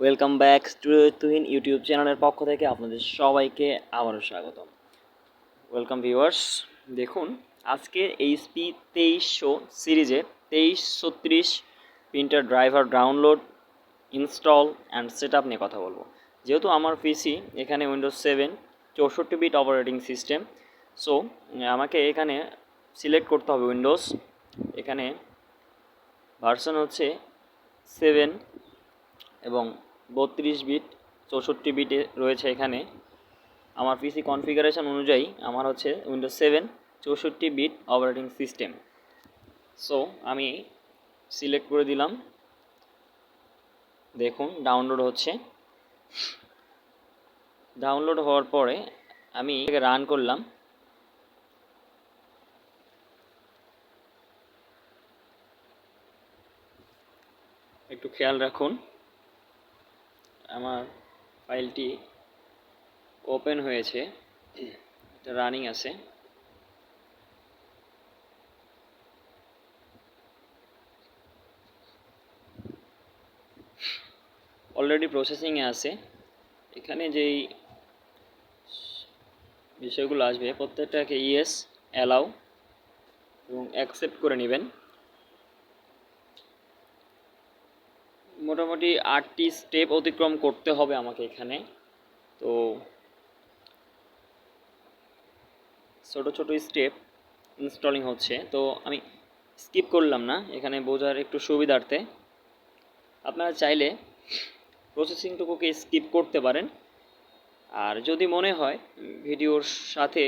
Welcome back to Tuhin YouTube চ্যানেলের পক্ষ থেকে আপনাদের সবাইকে আবারও স্বাগতম। ওয়েলকাম ভিউয়ার্স দেখুন, আজকে এইচপি তেইশশো সিরিজে তেইশ ছত্রিশ printer driver download install and set up নিয়ে কথা বলব। যেহেতু আমার পিসি এখানে উইন্ডোজ সেভেন চৌষট্টি বিট অপারেটিং সিস্টেম সো আমাকে এখানে সিলেক্ট করতে হবে উইন্ডোজ এখানে ভার্সন হচ্ছে সেভেন এবং বত্রিশ বিট চৌষট্টি বিটে রয়েছে এখানে। আমার পিসি কনফিগারেশন অনুযায়ী আমার হচ্ছে উইন্ডোজ সেভেন চৌষট্টি বিট অপারেটিং সিস্টেম সো আমি সিলেক্ট করে দিলাম। দেখুন ডাউনলোড হচ্ছে। ডাউনলোড হওয়ার পরে আমি রান করলাম। একটু খেয়াল রাখুন। আমার ফাইলটি ওপেন হয়েছে। এটা রানিং আছে। অলরেডি প্রসেসিংয়ে আছে। এখানে যেই বিষয়গুলো আসবে, প্রত্যেকটাকে ইয়েস অ্যালাউ এবং অ্যাকসেপ্ট করে নেবেন। মোটামুটি আটটি স্টেপ অতিক্রম করতে হবে আমাকে এখানে। তো ছোট ছোট স্টেপ ইনস্টলিং হচ্ছে। তো আমি স্কিপ করলাম না, এখানে বোঝার একটু সুবিধার্থে। আপনারা চাইলে প্রসেসিংটুকুকে স্কিপ করতে পারেন। আর যদি মনে হয় ভিডিওর সাথে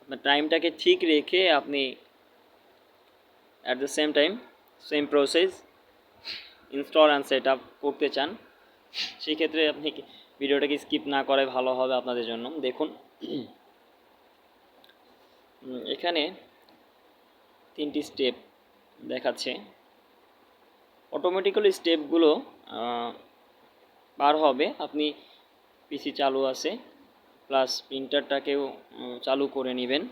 আপনার টাইমটাকে ঠিক রেখে আপনি at the same time same process install and set up করতে চান, সেই ক্ষেত্রে আপনি ভিডিওটাকে স্কিপ না করাই ভালো হবে আপনাদের জন্য। দেখুন এখানে তিনটি স্টেপ দেখাচ্ছে। অটোমেটিক্যালি স্টেপগুলো পার হবে। আপনি পিসি চালু আছে প্লাস প্রিন্টারটাকেও চালু করে নেবেন।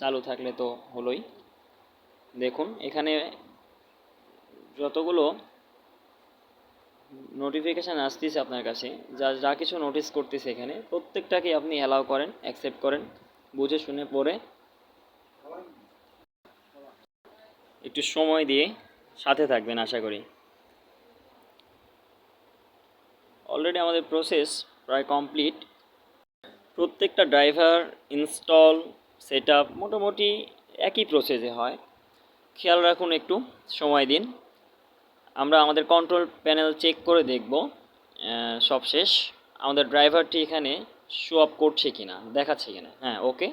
চালু থাকলে তো হলোই। দেখুন, এখানে যতগুলো নোটিফিকেশান আসতেছে আপনার কাছে, যা যা কিছু নোটিস করতেছে এখানে, প্রত্যেকটাকে আপনি অ্যালাউ করেন অ্যাকসেপ্ট করেন, বুঝে শুনে পড়ে একটু সময় দিয়ে সাথে থাকবেন, আশা করি। অলরেডি আমাদের প্রসেস প্রায় কমপ্লিট প্রত্যেকটা ড্রাইভার ইনস্টল সেট মোটামুটি একই প্রসেসে হয়। খেয়াল রাখুন একটু, সময় দিন। আমরা আমাদের কন্ট্রোল প্যানেল চেক করে দেখব সবশেষ। আমাদের ড্রাইভারটি এখানে শো আপ করছে কি না দেখাচ্ছে কিনা। হ্যাঁ ওকে